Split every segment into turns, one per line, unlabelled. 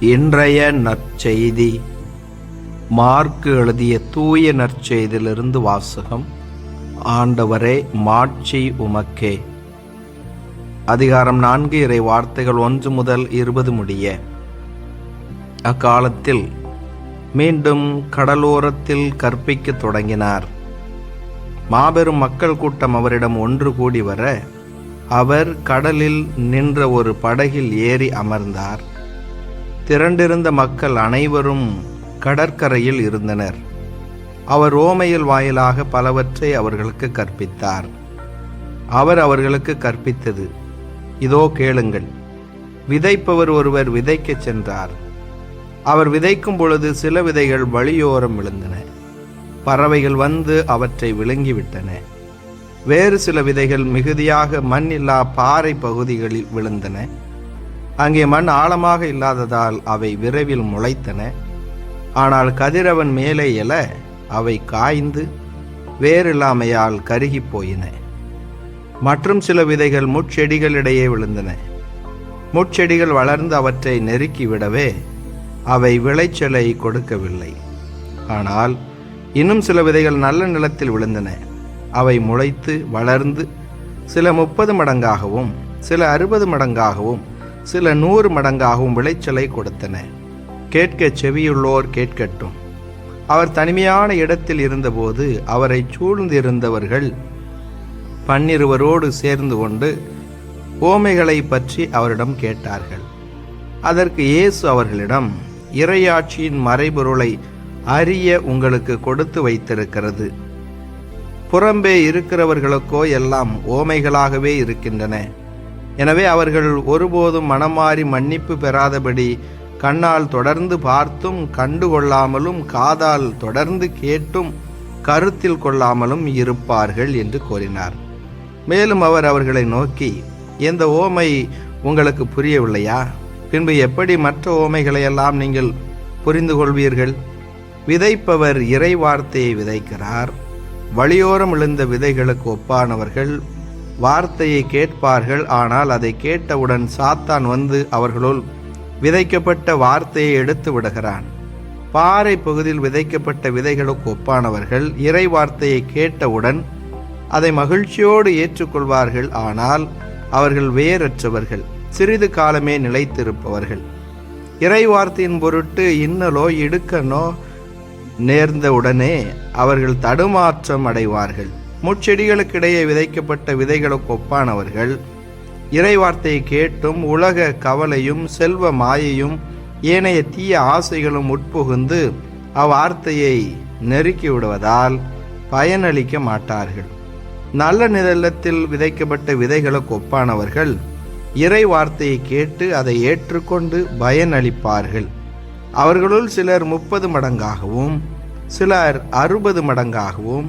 இன்றைய நற்செய்தி. மார்க்கு எழுதிய தூய நற்செய்தியிலிருந்து வாசகம். ஆண்டவரே மாட்சி உமக்கே. அதிகாரம் நான்கு இறை வார்த்தைகள் ஒன்று முதல் இருபது முடிய. அக்காலத்தில் மீண்டும் கடலோரத்தில் கற்பிக்கத் தொடங்கினார். மாபெரும் மக்கள் கூட்டம் அவரிடம் ஒன்று கூடி வர அவர் கடலில் நின்ற ஒரு படகில் ஏறி அமர்ந்தார். திரண்டிருந்த மக்கள் அனைவரும் கடற்கரையில் இருந்தனர். அவர் ஓமையில் வாயிலாக பலவற்றை அவர்களுக்கு கற்பித்தார். அவர் அவர்களுக்கு கற்பித்தது இதோ கேளுங்கள் விதைப்பவர் ஒருவர் விதைக்கச் சென்றார். அவர் விதைக்கும் பொழுது சில விதைகள் வழியோரம் விழுந்தன. பறவைகள் வந்து அவற்றை விழுங்கிவிட்டன. வேறு சில விதைகள் மிகுதியாக மண் இல்லா பாறை பகுதிகளில் விழுந்தன. அங்கே மண் ஆழமாக இல்லாததால் அவை விரைவில் முளைத்தன. ஆனால் கதிரவன் மேலே எல அவை காய்ந்து வேறில்லாமையால் கருகிப் போயின. மற்றும் சில விதைகள் முட்செடிகளிடையே விழுந்தன. முட்செடிகள் வளர்ந்து அவற்றை நெருக்கி விடவே அவை விளைச்சலை கொடுக்கவில்லை. ஆனால் இன்னும் சில விதைகள் நல்ல நிலத்தில் விழுந்தன. அவை முளைத்து வளர்ந்து சில முப்பது மடங்காகவும் சில அறுபது மடங்காகவும் சில நூறு மடங்காகவும் விளைச்சலை கொடுத்தன. கேட்க செவியுள்ளோர் கேட்கட்டும். அவர் தனிமையான இடத்தில் இருந்தபோது அவரை சூழ்ந்திருந்தவர்கள் பன்னிருவரோடு சேர்ந்து கொண்டு ஓமைகளை பற்றி அவரிடம் கேட்டார்கள். அதற்கு இயேசு அவர்களிடம் இறையாட்சியின் மறைபொருளை அறிய உங்களுக்கு கொடுத்து வைத்திருக்கிறது. புறம்பே இருக்கிறவர்களுக்கோ எல்லாம் ஓமைகளாகவே இருக்கின்றன. எனவே அவர்கள் ஒருபோதும் மனமாறி மன்னிப்பு பெறாதபடி கண்ணால் தொடர்ந்து பார்த்தும் கண்டுகொள்ளாமலும் காதால் தொடர்ந்து கேட்டும் கருத்தில் கொள்ளாமலும் இருப்பார்கள் என்று கூறினார். மேலும் அவர் அவர்களை நோக்கி எந்த ஓமை உங்களுக்கு புரியவில்லையா? பின்பு எப்படி மற்ற ஓமைகளையெல்லாம் நீங்கள் புரிந்து கொள்வீர்கள்? விதைப்பவர் இறை வார்த்தையை விதைக்கிறார். வழியோரம் விழுந்த விதைகளுக்கு ஒப்பானவர்கள் வார்த்தையை கேட்பார்கள் ஆனால் அதை கேட்டவுடன் சாத்தான் வந்து அவர்களுள் விதைக்கப்பட்ட வார்த்தையை எடுத்து விடுகிறான். பாறை பகுதியில் விதைக்கப்பட்ட விதைகளுக்கு ஒப்பானவர்கள் இறை வார்த்தையை கேட்டவுடன் அதை மகிழ்ச்சியோடு ஏற்றுக்கொள்வார்கள் ஆனால் அவர்கள் வேறற்றவர்கள் சிறிது காலமே நிலைத்திருப்பவர்கள். இறை வார்த்தையின் பொருட்டு இன்னலோ இடுக்கனோ நேர்ந்தவுடனே அவர்கள் தடுமாற்றம் அடைவார்கள். முச்செடிகளுக்கிடையே விதைக்கப்பட்ட விதைகளுக்கு ஒப்பானவர்கள் இறை வார்த்தையை கேட்டும் உலக கவலையும் செல்வ மாயையும் ஏனைய தீய ஆசைகளும் உட்புகுந்து அவ்வார்த்தையை நெருக்கி விடுவதால் பயனளிக்க மாட்டார்கள். நல்ல நிழலத்தில் விதைக்கப்பட்ட விதைகளுக்கு ஒப்பானவர்கள் இறை வார்த்தையை கேட்டு அதை ஏற்றுக்கொண்டு பயனளிப்பார்கள். அவர்களுள் சிலர் முப்பது மடங்காகவும் சிலர் அறுபது மடங்காகவும்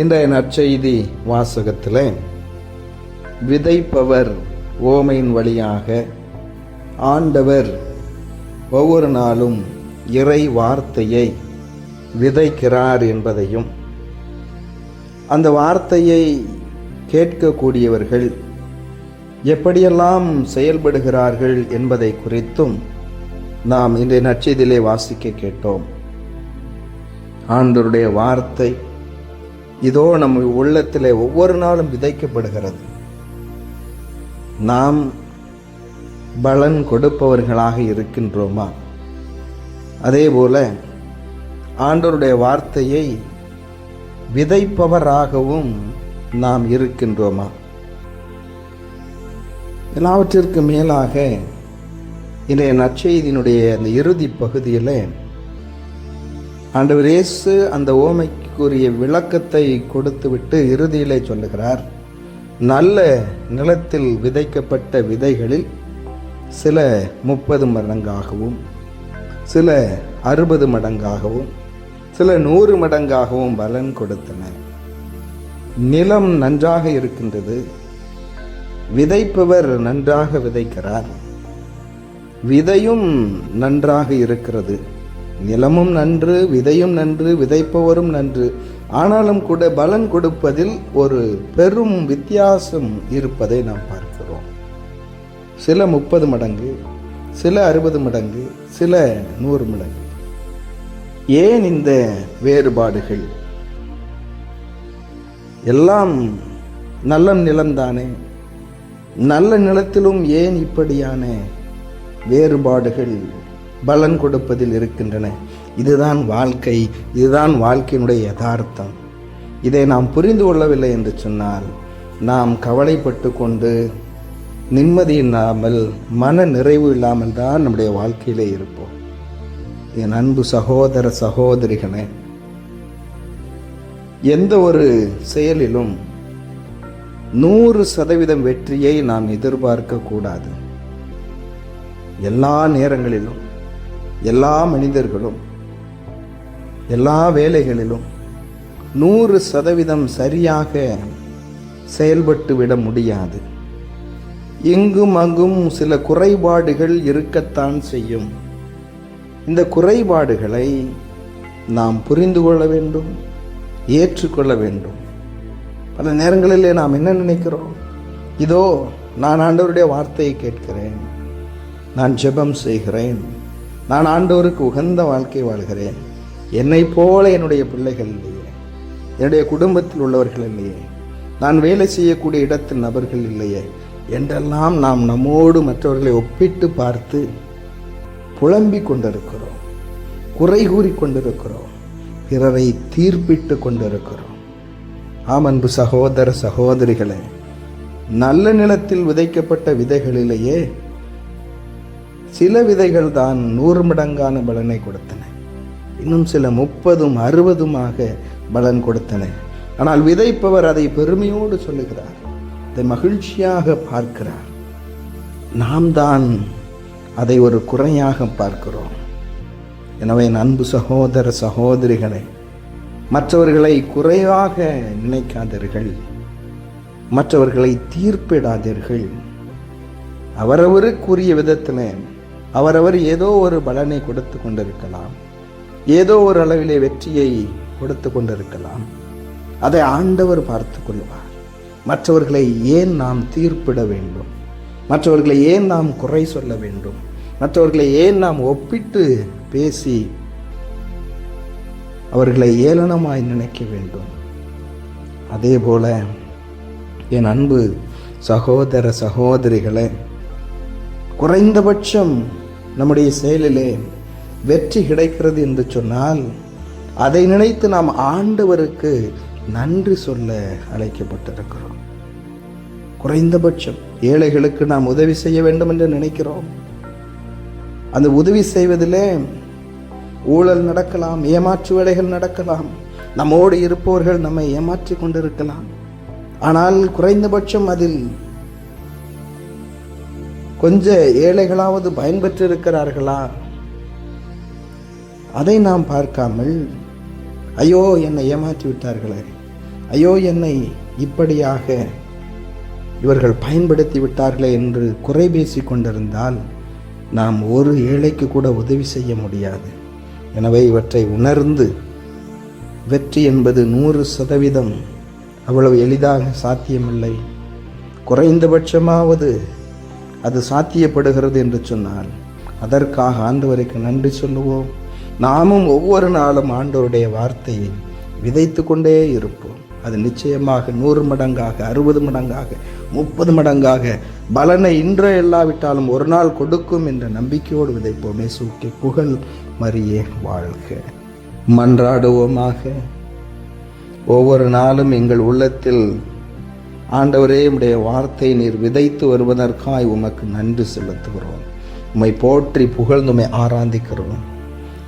இன்றைய நற்செய்தி வாசகத்தில் விதைப்பவர் ஓமையின் வழியாக ஆண்டவர் ஒவ்வொரு நாளும் இறை வார்த்தையை விதைக்கிறார் என்பதையும் அந்த வார்த்தையை கேட்கக்கூடியவர்கள் எப்படியெல்லாம் செயல்படுகிறார்கள் என்பதை குறித்தும் நாம் இன்றைய நற்செய்தியிலே வாசிக்க கேட்டோம். ஆண்டவருடைய வார்த்தை இதோ நம்ம உள்ளத்திலே ஒவ்வொரு நாளும் விதைக்கப்படுகிறது. நாம் பலன் கொடுப்பவர்களாக இருக்கின்றோமா? அதே போல ஆண்டவருடைய வார்த்தையை விதைப்பவராகவும் நாம் இருக்கின்றோமா? எல்லாவற்றிற்கு மேலாக இன்றைய நற்செய்தியினுடைய அந்த இறுதி பகுதியில் ஆண்டவர் இயேசு அந்த ஓமை அதற்குரிய விளக்கத்தை கொடுத்துவிட்டு இறுதியிலே சொல்லுகிறார் நல்ல நிலத்தில் விதைக்கப்பட்ட விதைகளில் சில முப்பது மடங்காகவும் சில அறுபது மடங்காகவும் சில நூறு மடங்காகவும் பலன் கொடுத்தன. நிலம் நன்றாக இருக்கின்றது விதைப்பவர் நன்றாக விதைக்கிறார். விதையும் நன்றாக இருக்கிறது. நிலமும் நன்று விதையும் நன்று விதைப்பவரும் நன்று. ஆனாலும் கூட பலன் கொடுப்பதில் ஒரு பெரும் வித்தியாசம் இருப்பதை நாம் பார்க்கிறோம். சில முப்பது மடங்கு சில அறுபது மடங்கு சில நூறு மடங்கு. ஏன் இந்த வேறுபாடுகள்? எல்லாம் நல்ல நிலம்தானே? நல்ல நிலத்திலும் ஏன் இப்படியான வேறுபாடுகள் பலன் கொடுப்பதில் இருக்கின்றன. இதுதான் வாழ்க்கை இதுதான் வாழ்க்கையினுடைய யதார்த்தம். இதை நாம் புரிந்து கொள்ளவில்லை என்று சொன்னால் நாம் கவலைப்பட்டு கொண்டு நிம்மதி இல்லாமல் மன நிறைவு இல்லாமல் தான் நம்முடைய வாழ்க்கையிலே இருப்போம். என் அன்பு சகோதர சகோதரிகளே எந்த ஒரு செயலிலும் நூறு சதவீதம் வெற்றியை நாம் எதிர்பார்க்க கூடாது. எல்லா நேரங்களிலும். எல்லா மனிதர்களும் எல்லா வேலைகளிலும் நூறு சதவீதம் சரியாக செயல்பட்டு விட முடியாது. இங்கும் அங்கும் சில குறைபாடுகள் இருக்கத்தான் செய்யும். இந்த குறைபாடுகளை நாம் புரிந்து கொள்ள வேண்டும் ஏற்றுக்கொள்ள வேண்டும். பல நேரங்களிலே நாம் என்ன நினைக்கிறோம்? இதோ நான் ஆண்டவருடைய வார்த்தையை கேட்கிறேன் நான் ஜெபம் செய்கிறேன். நான் ஆண்டவருக்கு உகந்த வாழ்க்கை வாழ்கிறேன். என்னை போல என்னுடைய பிள்ளைகள் இல்லையே. என்னுடைய குடும்பத்தில் உள்ளவர்கள் இல்லையே. நான் வேலை செய்யக்கூடிய இடத்தில் நபர்கள் இல்லையே. என்றெல்லாம் நாம் நம்மோடு மற்றவர்களை ஒப்பிட்டு பார்த்து புலம்பிக் கொண்டிருக்கிறோம். குறை கூறி கொண்டிருக்கிறோம். பிறரை தீர்ப்பிட்டு கொண்டிருக்கிறோம். ஆம் அன்பு சகோதர சகோதரிகளே நல்ல நிலத்தில் விதைக்கப்பட்ட விதைகளிலேயே சில விதைகள் தான் நூறு மடங்கான பலனை கொடுத்தன. இன்னும் சில முப்பதும் அறுபதுமாக பலன் கொடுத்தன. ஆனால் விதைப்பவர் அதை பெருமையோடு சொல்லுகிறார். அதை மகிழ்ச்சியாக பார்க்கிறார். நாம் தான் அதை ஒரு குறையாக பார்க்கிறோம். எனவே அன்பு சகோதர சகோதரிகளை மற்றவர்களை குறைவாக நினைக்காதீர்கள். மற்றவர்களை தீர்ப்பிடாதீர்கள். அவரவருக்குரிய விதத்தில் அவரவர் ஏதோ ஒரு பலனை கொடுத்து கொண்டிருக்கலாம். ஏதோ ஒரு அளவிலே வெற்றியை கொடுத்து கொண்டிருக்கலாம். அதை ஆண்டவர் பார்த்து கொள்வார். மற்றவர்களை ஏன் நாம் தீர்ப்பிட வேண்டும்? மற்றவர்களை ஏன் நாம் குறை சொல்ல வேண்டும்? மற்றவர்களை ஏன் நாம் ஒப்பிட்டு பேசி அவர்களை ஏளனமாய் நினைக்க வேண்டும்? அதே போல என் அன்பு சகோதர சகோதரிகளை குறைந்தபட்சம் நம்முடைய செயலிலே வெற்றி கிடைக்கிறது என்று சொன்னால் அதை நினைத்து நாம் ஆண்டவருக்கு நன்றி சொல்ல அழைக்கப்பட்டிருக்கிறோம். குறைந்தபட்சம் ஏழைகளுக்கு நாம் உதவி செய்ய வேண்டும் என்று நினைக்கிறோம். அந்த உதவி செய்வதிலே ஊழல் நடக்கலாம் ஏமாற்று வேலைகள் நடக்கலாம் நம்மோடு இருப்பவர்கள் நம்மை ஏமாற்றி கொண்டிருக்கலாம். ஆனால் குறைந்தபட்சம் அதில் கொஞ்ச ஏழைகளாவது பயன்பெற்றிருக்கிறார்களா? அதை நாம் பார்க்காமல் ஐயோ என்னை ஏமாற்றி விட்டார்களே. ஐயோ என்னை இப்படியாக இவர்கள் பயன்படுத்தி விட்டார்களே என்று குறை பேசி கொண்டிருந்தால் நாம் ஒரு ஏழைக்கு கூட உதவி செய்ய முடியாது. எனவே இவற்றை உணர்ந்து வெற்றி என்பது நூறு சதவீதம் அவ்வளவு எளிதாக சாத்தியமில்லை. குறைந்தபட்சமாவது அது சாத்தியப்படுகிறது என்று சொன்னால் அதற்காக ஆண்டவருக்கு நன்றி சொல்லுவோம். நாமும் ஒவ்வொரு நாளும் ஆண்டவருடைய வார்த்தையை விதைத்து கொண்டே இருப்போம். அது நிச்சயமாக நூறு மடங்காக அறுபது மடங்காக முப்பது மடங்காக பலனை இன்றே இல்லாவிட்டாலும் ஒரு நாள் கொடுக்கும் என்ற நம்பிக்கையோடு விதைப்போம். இயேசுவுக்கு புகழ் மறியே வாழ்க. மன்றாடுவோமாக. ஒவ்வொரு நாளும் எங்கள் உள்ளத்தில் ஆண்டவரே உடைய வார்த்தை நீர் விதைத்து வருவதற்காய் உமக்கு நன்றி செலுத்துகிறோம். உம்மை போற்றி புகழ்ந்துமை ஆராதிக்கிறோம்.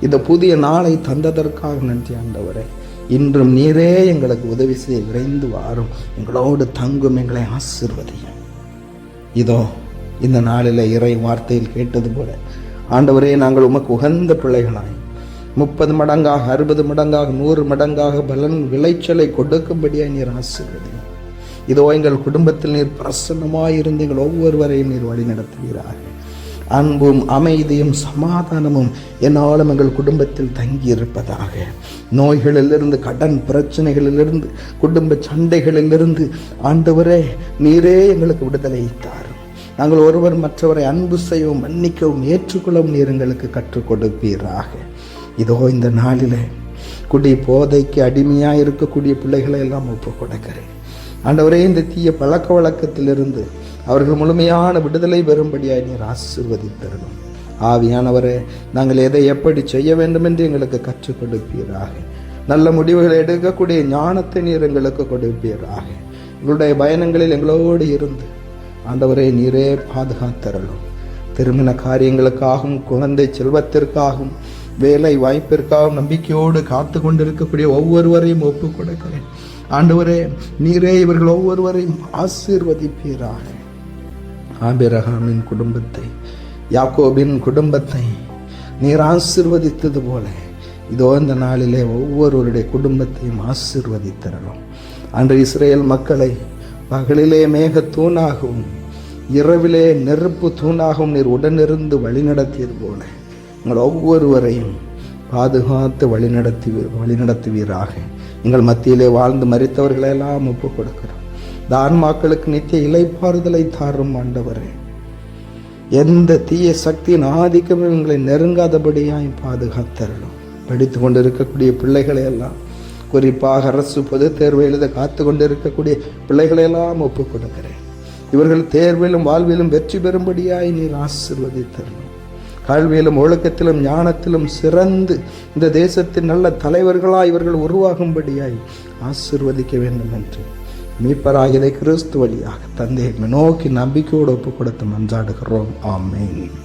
இந்த புதிய நாளை தந்ததற்காக நன்றி ஆண்டவரே. இன்றும் நீரே எங்களுக்கு உதவி செய்ய விரைந்து வாரும். எங்களோடு தங்கும் எங்களை ஆசிர்வதியும். இதோ இந்த நாளில் இறை வார்த்தையில் கேட்டது போல ஆண்டவரே நாங்கள் உமக்கு உகந்த பிள்ளைகளாய். முப்பது மடங்காக அறுபது மடங்காக நூறு மடங்காக பலன் விளைச்சலை கொடுக்கும்படியாக நீர் ஆசிர்வதியும். இதோ எங்கள் குடும்பத்தில் நீர் பிரசன்னமாயிருந்து எங்கள் ஒவ்வொருவரையும் நீர் வழி நடத்துகிறார்கள் அன்பும் அமைதியும் சமாதானமும் என்னாலும் எங்கள் குடும்பத்தில் தங்கி இருப்பதாக நோய்களிலிருந்து கடன் பிரச்சனைகளிலிருந்து குடும்ப சண்டைகளிலிருந்து ஆண்டவரே நீரே எங்களுக்கு விடுதலை தாரும் நாங்கள் ஒருவர் மற்றவரை அன்பு செய்யவும் மன்னிக்கவும் ஏற்றுக்கொள்ளவும் நீர் எங்களுக்கு கற்றுக் கொடுப்பீராக. இதோ இந்த நாளில் குடி போதைக்கு அடிமையாக இருக்கக்கூடிய பிள்ளைகளை எல்லாம் ஒப்பு கொடுக்கிறேன் ஆண்டவரே இந்த தீய பழக்க வழக்கத்திலிருந்து அவர்கள் முழுமையான விடுதலை பெறும்படியாய் நீர் ஆசிர்வதித்தரணும் ஆவியானவரே நாங்கள் எதை எப்படி செய்ய வேண்டும் என்று எங்களுக்கு கற்றுக் கொடுப்பீராக. நல்ல முடிவுகளை எடுக்கக்கூடிய ஞானத்தை நீர் எங்களுக்கு கொடுப்பீராக. எங்களுடைய பயணங்களில் எங்களோடு இருந்து ஆண்டவரே நீரே பாதுகாத்தரலும் திருமண காரியங்களுக்காகவும் குழந்தை செல்வத்திற்காகவும் வேலை வாய்ப்பிற்காகவும் நம்பிக்கையோடு காத்து கொண்டிருக்கக்கூடிய ஒவ்வொருவரையும் ஒப்புக் கொடுக்கிறேன். ஆண்டவரே நீரே இவர்கள் ஒவ்வொருவரையும் ஆசீர்வதிப்பீராக. ஆபிரகாமின் குடும்பத்தை யாக்கோபின் குடும்பத்தை நீர் ஆசிர்வதித்தது போல இதோ இந்த நாளிலே ஒவ்வொருவருடைய குடும்பத்தையும் ஆசிர்வதித்தரணும். அன்று இஸ்ரேல் மக்களை பகலிலே மேக தூணாகவும் இரவிலே நெருப்பு தூணாகவும் நீர் உடனிருந்து வழிநடத்தியது போல உங்கள் ஒவ்வொருவரையும் பாதுகாத்து வழிநடத்தி வழிநடத்துவீராக. எங்கள் மத்தியிலே வாழ்ந்து மறித்தவர்களெல்லாம் ஒப்புக் கொடுக்கிறோம் தான்மாக்களுக்கு நித்திய இலைப்பாறுதலை தாரும் ஆண்டவரே. எந்த தீய சக்தியின் ஆதிக்கமும் எங்களை நெருங்காதபடியாய் பாதுகாத்தரணும் படித்து கொண்டு இருக்கக்கூடிய பிள்ளைகளை எல்லாம் குறிப்பாக அரசு பொது தேர்வு எழுத காத்து கொண்டு இருக்கக்கூடிய பிள்ளைகளையெல்லாம் ஒப்புக் கொடுக்கிறேன் இவர்கள் தேர்விலும் வாழ்விலும் வெற்றி பெறும்படியாய் நீர் ஆசிர்வதித்தரணும் கல்வியிலும் ஒழுக்கத்திலும் ஞானத்திலும் சிறந்து இந்த தேசத்தின் நல்ல தலைவர்களாய் இவர்கள் உருவாகும்படியாய் ஆசிர்வதிக்க வேண்டும் என்று மீட்பராகியதை கிறிஸ்து வழியாக தந்தையை நோக்கி நம்பிக்கையோடு ஒப்பு கொடுத்து மன்றாடுகிறோம். ஆமேன்.